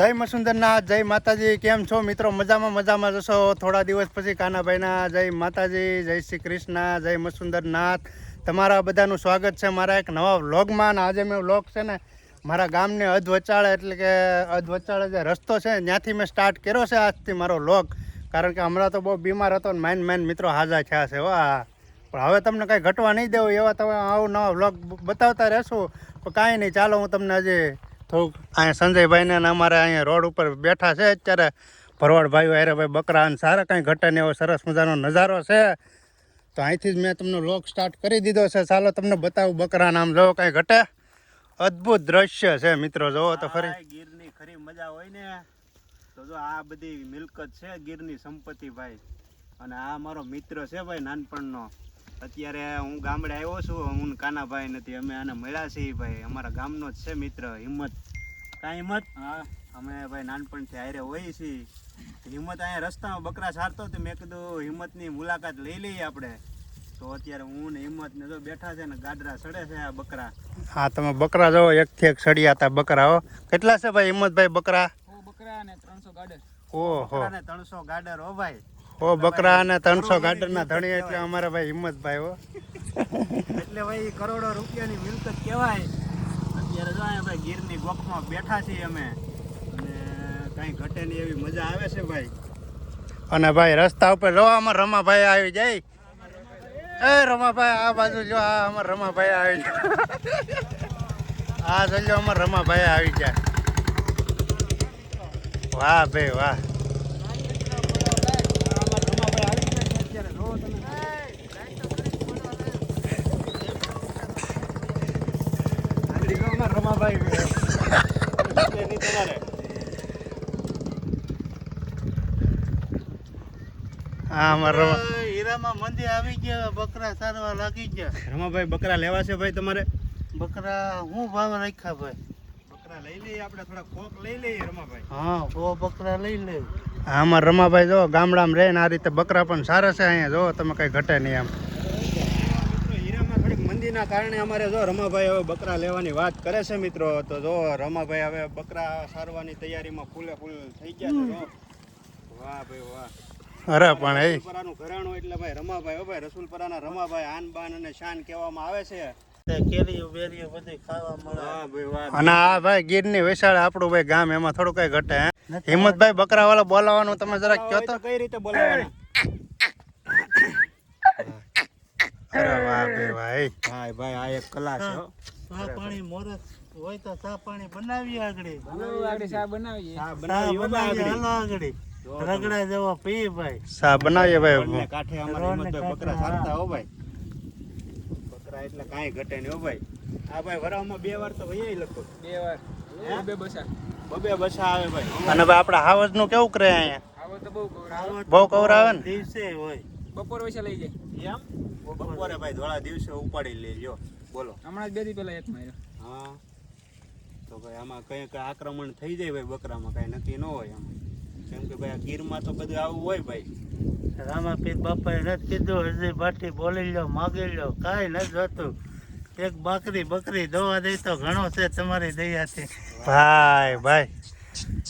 જય મસુંદરનાથ જય માતાજી, કેમ છો મિત્રો? મજામાં મજામાં જશો થોડા દિવસ પછી કાનાભાઈના, જય માતાજી, જય શ્રી કૃષ્ણ, જય મસુંદરનાથ. તમારા બધાનું સ્વાગત છે મારા એક નવા વ્લોગમાં. અને આજે મેં વ્લોગ છે ને, મારા ગામને અધવચાળે, એટલે કે અધવચાળે જે રસ્તો છે, ત્યાંથી મેં સ્ટાર્ટ કર્યો છે આજથી મારો વ્લોગ. કારણ કે હમણાં તો બહુ બીમાર હતો ને માઇન માઇન મિત્રો હાજા થયા છે વાહ પણ હવે તમને કાંઈ ઘટવા નહીં દેવું, એવા તમે આવું નવા વ્લોગ બતાવતા રહેશું. પણ કાંઈ નહીં, ચાલો હું તમને હજી થોડુંક અહીંયા સંજયભાઈને અમારે અહીંયા રોડ ઉપર બેઠા છે. અત્યારે ભરવાડ ભાઈઓ અરે ભાઈ બકરા અને સારા કાંઈ ઘટે ને એવો સરસ મજાનો નજારો છે. તો અહીંથી જ મેં તમને લોક સ્ટાર્ટ કરી દીધો છે. ચાલો તમને બતાવું બકરા નામ. જોવો કાંઈ ઘટે. અદ્ભુત દ્રશ્ય છે મિત્રો. જોવો તો ખરી ગીરની ખરી મજા હોય ને, તો જો આ બધી મિલકત છે ગીરની સંપત્તિ ભાઈ અને આ મારો મિત્ર છે ભાઈ નાનપણનો. અત્યારે હું ગામડે આવ્યો છું હું કાનાભાઈ નથી અમે આને મળ્યા છીએ ભાઈ. અમારા ગામનો જ છે મિત્ર હિંમત. કાંઈ હિંમત? હા અમે ભાઈ નાનપણથી હારે હોઈએ છીએ. હિંમત અહીંયા રસ્તામાં બકરા સારતો તો મેં કીધું હિંમતની મુલાકાત લઈ લઈએ આપણે. તો અત્યારે હું ને હિંમત ને જો બેઠા છે ને ગાડરા સડે છે આ બકરા. હા તમે બકરા જોવો એકથી એક સળિયાતા બકરા હો. કેટલા છે ભાઈ હિંમતભાઈ બકરા? બકરા ને ત્રણસો ગાડર. ઓહો. ત્રણસો ગાડર હો ભાઈ. ઓ બકરા અને ત્રણસો ગાર્ડનના ધણી એટલે અમારા ભાઈ હિંમતભાઈ હો. એટલે ભાઈ કરોડો રૂપિયાની મિલકત કહેવાય. અત્યારે જો અહીંયા ભાઈ ગીરની ગોખમાં બેઠા છીએ અમે. અને કાંઈ ઘટે નહીં એવી મજા આવે છે ભાઈ. અને ભાઈ રસ્તા ઉપર જો અમાર રમાભાઈ આવી જાય. એ રમાભાઈ આ બાજુ જો આ અમાર રમાભાઈ આવી જાય. આ જોજો અમાર રમાભાઈ આવી જાય. વાહ ભાઈ વાહ. આ અમાર રમા હીરામાં મંદિર આવી ગયા બકરા સારવા લાગી ગયા. રમાભાઈ બકરા લેવા છે ભાઈ તમારે? બકરા હું ભાવ રાખ્યા ભાઈ? બકરા લઈ લઈએ આપણે થોડા ખોક લઈ લઈએ રમાભાઈ. હા સો બકરા લઈ લઈએ આ અમાર રમાભાઈ જો ગામડામાં રહે ને આ રીતે બકરા પણ સારા છે અહીંયા જો તમે કઈ ઘટે નહીં એમ. મિત્રો હીરામાં કારણે અમારે જો રમાભાઈ હવે બકરા લેવાની વાત કરે છે મિત્રો તો જો રમાભાઈ હવે બકરા સારવાની તૈયારીમાં ફૂલે ફૂલ થઈ ગયા છે વાહ ભાઈ વાહ. અરે પણ એ. રસુલપરાનું ઘરાણું એટલે ભાઈ રમાભાઈ હો ભાઈ રસુલપરાના રમાભાઈ આન બાન અને શાન કહેવામાં આવે છે. કેરીઓ બેરીઓ ખાવા મળે. વાહ ભાઈ અને આ ભાઈ ગીરની વિશાળ આપણું ભાઈ ગામ એમાં થોડું કઈ ઘટે હે? હિંમતભાઈ બકરા વાળા બોલાવાનું તમે જરાક કયો તો? કઈ રીતે બોલાવવાના અરે વાહ બે ભાઈ. ભાઈ ભાઈ આ એક કલા છે સા ચા પાણી મોરસ હોય તો ચા પાણી બનાવીએ આગળ. આગળ ચા બનાવીએ. ચા બનાવી ભાઈ બનાવીએ આગળ. રગડા જેવો પી ભાઈ. સા બનાવીએ ભાઈ કાઠે અમારા હિંમત હિંમતભાઈ બકરા સારતા હો ભાઈ. બકરા એટલે કાંઈ ઘટે નહીં હો ભાઈ. આ ભાઈ વરામાં બે વાર તો ભાઈ લખો બે વાર. બે બસા. બબે બસા આવે ભાઈ. અને ભાઈ આપણા હાવજનું કેવું કરે અહીંયા? આવો તો બહુ ગૌરવ. બહુ કવરાવે ને? દિવસે હોય. બપોર વૈસે લઈ જાય. એમ? બપોરે ભાઈ ધોળા દિવસે ઉપાડી લેજો. બોલો. હમણાં જ બે દી પહેલા એક માર્યો. હા. તો ભાઈ આમાં કઈ કઈ આક્રમણ થઈ જાય ભાઈ બકરામાં કઈ નક્કી ન હોય એમ. કેમ કે ભાઈ આ ગીરમાં તો બધું આવું હોય ભાઈ. રામાપીર બાપાએ નથી કીધું હજી ભાટી બોલી લો માગી લો કાંઈ નથી જોતું. એક બાકરી બકરી દવા દે તો ઘણો છે તમારી દયાથી. ભાઈ ભાઈ.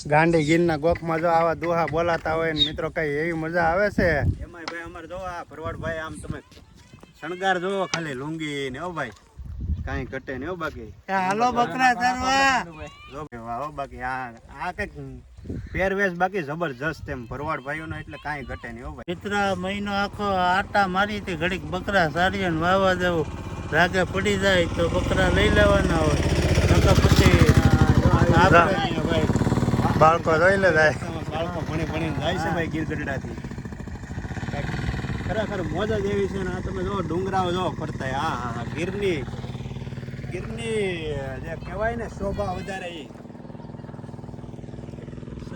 ગાંડી ગીરના ગોખમાં જો આવા દુહા બોલાતા હોય ને મિત્રો કઈ એવી મજા આવે છે? એમાંય ભાઈ અમારે જો આ ભરવાડ ભાઈ આમ તમે શણગાર જોવો ખાલી લુંગી ને હો ભાઈ. કાંઈ ઘટે ને હો બાકી. હાલો બકરા ચરવા. જો વાહ બાકી આ આ કંઈક પહેરવેશ બાકી જબરજસ્ત એમ ભરવાડ ભાઈઓનો એટલે કાંઈ ઘટે નહીં હો ભાઈ. મિત્ર મહિનો આખો આટા મારી હતી ઘડીક બકરા સારી ને વાવા દેવું રાગે પડી જાય તો બકરા લઈ લેવાના હોય. નકર પછી આપણે બાળકો જોઈ લે જાય બાળકો ભણી ભણીને જાય છે ભાઈ ગીર ગઢડાથી ખરેખર મોજ જ એવી છે ને, આ તમે જો ડુંગરાઓ જો ફરતા હા હા હા, ગીરની ગીરની જે કહેવાય ને, શોભા વધારે એ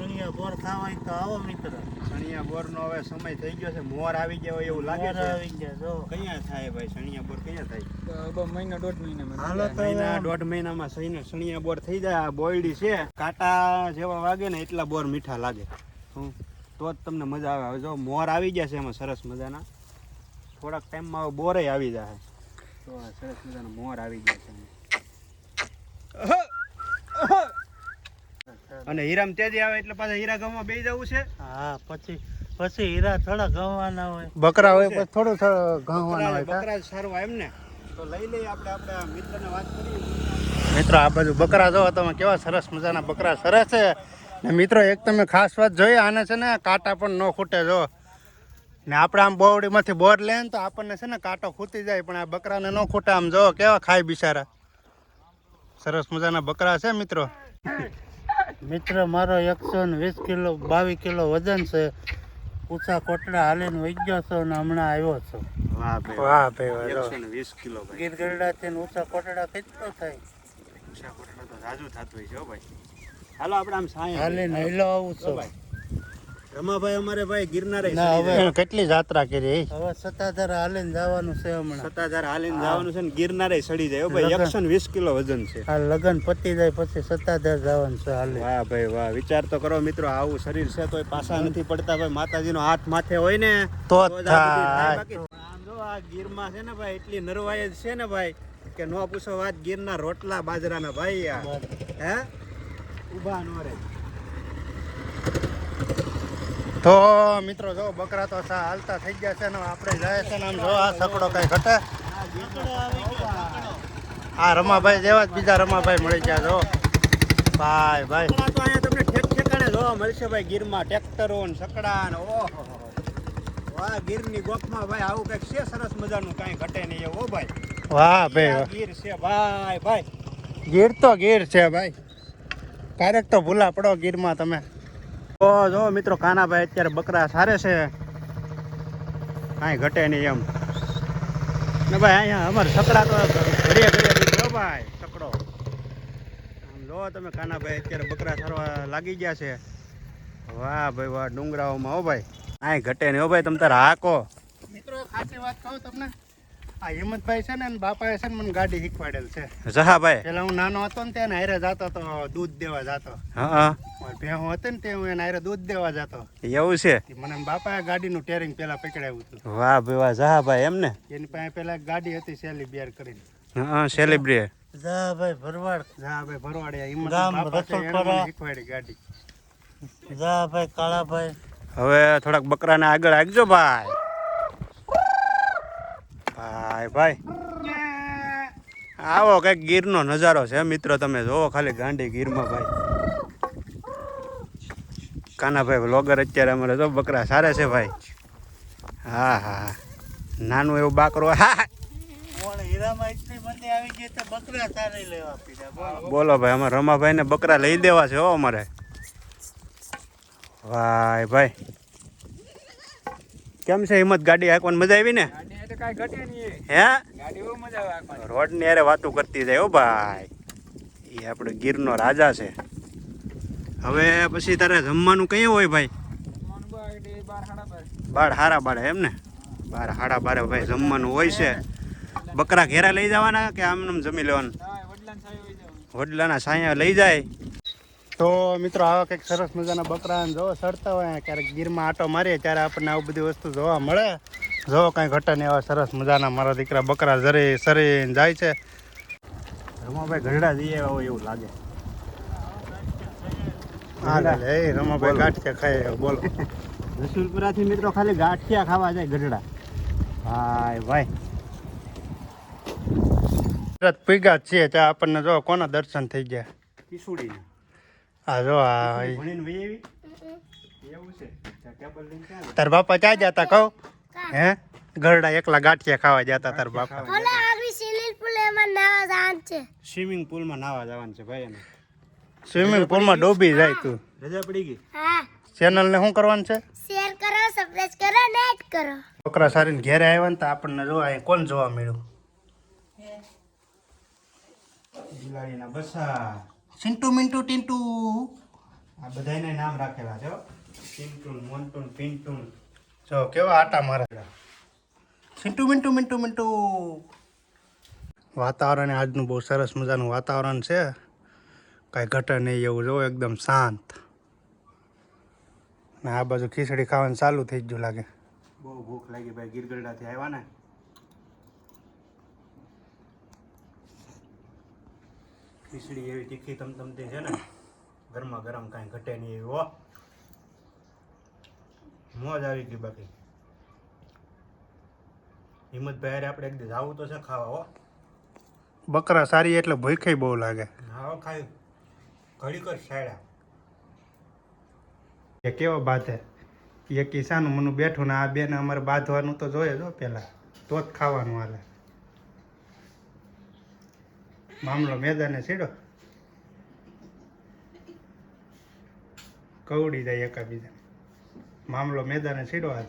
સણિયા બોર ખાવા તો આવો મિત્ર. સણિયા બોરનો હવે સમય થઈ ગયો છે. મોર આવી ગયો હોય એવું લાગે મોર છે. આવી ગયા જો. કયા થાય ભાઈ? સણિયા બોર કયા થાય? તો મહિના દોઢ મહિનામાં હાલો તો મહિના દોઢ મહિનામાં સહીને સણિયા બોર થઈ જાય બોયડી છે. કાંટા જેવા વાગે ને એટલા બોર મીઠા લાગે. હું તો જ તમને મજા આવે. હવે જો મોર આવી ગયા છે એમાં સરસ મજાના. થોડાક ટાઈમમાં હવે બોરે આવી જાય તો સરસ મજાના મોર આવી ગયા છે. અને હીરામ તેજી આવે એટલે પાછા હીરા ગામમાં બેસી જવું છે? હા પછી પછી હીરા થોડા ગવાના હોય. બકરા હોય પછી થોડું ઘઉંવાનું હોય બકરા સારું એમ ને. તો લઈ લઈએ આપણે આપણા મિત્રને વાત કરીએ. મિત્રો આ બાજુ બકરા જોવો તમે કેવા સરસ મજાના બકરા સરસ છે. ને મિત્રો એક તમે ખાસ વાત જોઈએ આને છે ને કાંટા પણ ન ખૂટે જો. ને આપણે આમ બોવડીમાંથી બોર લે ને તો આપણને છે ને કાંટો ખૂટી જાય પણ આ બકરાને ન ખૂટે આમ જો કેવા ખાય બિચારા. સરસ મજાના બકરા છે મિત્રો. મિત્ર મારો એકસો ને વીસ કિલો બાવીસ કિલો વજન છે. ઊંચા કોટડા હાલીને વહી ગયો છો ને હમણાં આવ્યો છો. વાહ ભાઈ. એકસો ને વીસ કિલો ભાઈ. ગીર ગરડાથી ને ઊંચા કોટડા કેટલો થાય? ઊંચા કોટડા તો જાજુ થતું હોય છે ભાઈ. હાલો આપણે આમ સાંય હાલીને હેલો. આવું છો. ભાઈ. રમાભાઈ અમારે ભાઈ ગિરનારે ના, હવે- કેટલી જાત્રા કરી હવે સતાધાર હાલીને જવાનું છે હમણાં. સતાધાર હાલીને જવાનું છે ને ગિરનારે સડી જાય. ભાઈ એકસો વીસ કિલો વજન છે. આ લગન પતી જાય પછી સતાધાર જવાનું છે હાલે વાહ ભાઈ વાહ. વિચાર તો કરો મિત્રો આવું શરીર છે તોય પાછા નથી પડતા. ભાઈ માતાજીનો હાથ માથે હોય ને તો બાકી આમ જો આ ગીરમાં છે ને ભાઈ એટલી નરવાય જ છે ને ભાઈ કે નો પૂછો વાત ગીરના રોટલા બાજરાના ભાઈ આ હે? ઊભા નો રે તો મિત્રો જો બકરા તો સા હાલતા થઈ ગયા છે ને આપણે જાય છે ને આમ જો આ સકડો કઈ ઘટે. આ રમાભાઈ જેવા જ બીજા રમાભાઈ મળી ગયા જો. ભાઈ ભાઈ. તમને ઠેક ઠેકાણે જોવા મળશે ભાઈ ગીરમાં ટ્રેક્ટરો ને સકડા ને ઓહો વાહ ગીરની ગોખમાં ભાઈ આવું કંઈક છે સરસ મજાનું કાંઈ ઘટે નહીં એવું ભાઈ. વાહ ભાઈ ગીર છે ભાઈ ભાઈ. ગીર તો ગીર છે ભાઈ. ક્યારેક તો ભૂલા પડો ગીરમાં તમે. તો જો મિત્રો કાનાભાઈ અત્યારે બકરા સારે છે. કાંઈ ઘટે નહીં એમ. ને ભાઈ અહીંયા અમારે સકડા તો ઘડીએ ઘડીએ ભાઈ સકડો આમ જો તમે કાનાભાઈ, અત્યારે બકરા સારવા લાગી ગયા છે. વાહ ભાઈ, વાહ, ડુંગરાઓમાં હો ભાઈ. કાંઈ ઘટે નહીં હો ભાઈ, તમે તારે હાકો. મિત્રો, એક વાત કહું તમને. આ હિંમતભાઈ છે ને એના બાપાએ છે ને મને ગાડી શીખવાડેલ છે. જહા ભાઈ પેલા હું નાનો હતો ને ત્યાં હારે જતો તો દૂધ દેવા જતો. હા ભેહું હતી ને તે હું એને હારે દૂધ દેવા જતો. એવું છે? મને બાપાએ ગાડીનું ટેરિંગ પેલા પકડાવ્યું હતું. વાહ ભાઈ વાહ જહા ભાઈ એમ ને? એની પાસે પેલા ગાડી હતી સેલી બિયર કરીને. હા સેલિબ્રેટ જા ભાઈ ભરવાડ. જા ભાઈ ભરવાડિયા હિંમત ગાડી. જા ભાઈ કાળાભાઈ. હવે થોડાક બકરાને આગળ આગજો ભાઈ. ભાઈ ભાઈ. આવો કંઈક ગીરનો નજારો છે મિત્રો તમે જોવો ખાલી ગાંડી ગીરમાં ભાઈ. કાનાભાઈ વ્લોગર અત્યારે અમારે તો બકરા સારે છે ભાઈ. હા હા નાનું એવું બાકરો હા બોલો. બોલો ભાઈ અમારે રમાભાઈ ને બકરા લઈ દેવા છે હો અમારે. ભાઈ ભાઈ. કેમ છે હિંમત ગાડી હાંકવાની? મજા આવી ને? ગાડી ઘટે નહીં હે? ગાડી બહુ મજા આવે રોડની અરે વાતું કરતી જાય ઓ ભાઈ. એ આપણે ગીરનો રાજા છે. હવે પછી તારે જમવાનું કયું હોય ભાઈ? બાર હારા બારે એમ ને? બાર હાડા બારે ભાઈ જમવાનું હોય છે. બકરા ઘેરા લઈ જવાના કે આમ આમ જમી લેવાનું? ના, વડલાને સાયો લઈ જાય. તો મિત્રો આવા કંઈક સરસ મજાના બકરા જો સડતા હોય ક્યારેક ગીરમાં આટો મારીએ ત્યારે આપણને આવું બધી વસ્તુ જોવા મળે. જો કાંઈ ઘટે નહીં એવા સરસ મજાના મારા દીકરા બકરા જરે સરે જાય છે. રમાભાઈ ગઢડા જઈએ હોય એવું લાગે. હા એ રમાભાઈ ગાંઠિયા ખાય બોલો. રસુલપુરાથી મિત્રો ખાલી ગાંઠિયા ખાવા જાય ગઢડા ભાઈ. ભાઈ પીગા છીએ ત્યાં આપણને જો કોના દર્શન થઈ ગયા? કિસુડી આ જો આ આવી. તાર બાપા ક્યાં જતા કહું? હે? ગરડા એકલા ગાંઠિયા ખાવા જતા તાર બાપા. ભલે આવી સ્વિમિંગ પુલમાં નાવા જવાનું છે. સ્વિમિંગ પુલમાં નાવા જવાનું છે ભાઈ એને. સ્વિમિંગ પુલમાં ડૂબી જાય તું. રજા પડી ગઈ? હા. ચેનલને શું કરવાનું છે? શેર કરો સબસ્ક્રાઇબ કરો નેટ કરો. છોકરા સારીને ઘેરે આવ્યા ને તો આપણને જોવા અહીં કોણ જોવા મળ્યું? બિલાડીના બસા. સિન્ટુ મિન્ટુ ટિન્ટુ. આ બધાને નામ રાખેલા છે હો. પિન્ટુન મોન્ટુન પિન્ટુન. જો, કેવા આટા મારે ચિંટુ મિન્ટુ મિન્ટુ મિન્ટુ. વાતાવરણ આજનું બહુ સરસ મજાનું વાતાવરણ છે. કાંઈ ઘટે નહીં એવું, જો, એકદમ શાંત. ને આ બાજુ ખીચડી ખાવાનું ચાલુ થઈ ગયું લાગે. બહુ ભૂખ લાગી ભાઈ ગીરગઢડાથી આવ્યા ને. ખીચડી એવી તીખી તમતમતી છે ને. ગરમા ગરમ કાંઈ ઘટે નહીં એવી મોજ આવી ગઈ બાકી. હિંમતભાઈ આપણે એક આવું તો છે ખાવા હો. બકરા સારી એટલે ભૂખે બહુ લાગે. હા ખાય ઘડીક જ સાડ્યા એ કેવો બાંધે એ કિસાનું મનું બેઠું ને આ બેને અમારે બાંધવાનું તો જોઈએ જો પેલા. તો જ ખાવાનું હાલે. મામલો મેદાને સીડો. કવડી જાય એકાબીજા મામલો મેદાને હાલ.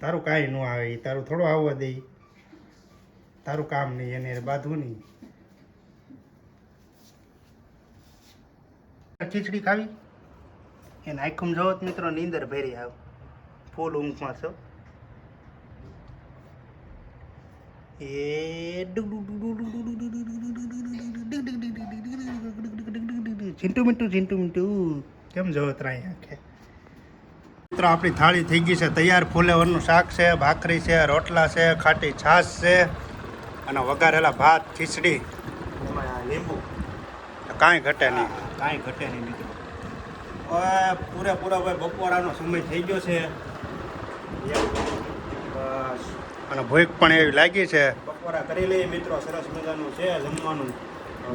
તારું કાંઈ ન આવે તારું થોડું આવવા દે. તારું કામ નહીં, એને બાંધવું નહીં. ખીચડી ખાવી? એને આખું જોવો તો મિત્રો નીંદર ભેરી આવ. ફૂલ ઊંઘમાં છો. એ ચિંટુ મિન્ટુ ચિંટુ મિન્ટુ કેમ જોવો ત્રાય આંખે? મિત્રો આપણી થાળી થઈ ગઈ છે. તૈયાર ફૂલેવરનું શાક છે ભાખરી છે રોટલા છે ખાટી છાશ છે અને વઘારેલા ભાત ખીચડી. લીંબુ. કાંઈ ઘટે નહીં. કાંઈ ઘટે નહીં મિત્રો. હવે પૂરેપૂરો ભાઈ બપોરાનો સમય થઈ ગયો છે. અને ભૂખ પણ એવી લાગી છે. બપોરા કરી લઈએ મિત્રો. સરસ મજાનું છે જમવાનું.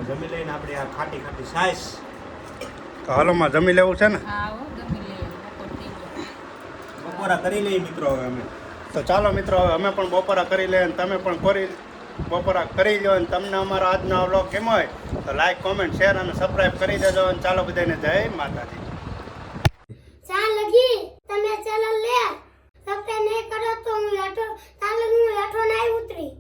જમી લઈને આપણે આ ખાટી ખાટી સાઈસ. હાલોમાં જમી લેવું છે ને? બપોરા કરી લઈએ મિત્રો હવે અમે. તો ચાલો મિત્રો હવે અમે પણ બપોરા કરી લઈએ અને તમે પણ કરી બપોરા કરી લો અને તમને અમારો આજનો વ્લોગ કેમ હોય? તો લાઈક કોમેન્ટ શેર અને સબસ્ક્રાઈબ કરી દેજો અને ચાલો બધાને જય માતાજી. ચા તમે ચેનલ લે. સબસ્ક્રાઈબ નહીં કરો તો હું હેઠો ચાલો હું હેઠો નહીં ઉતરી.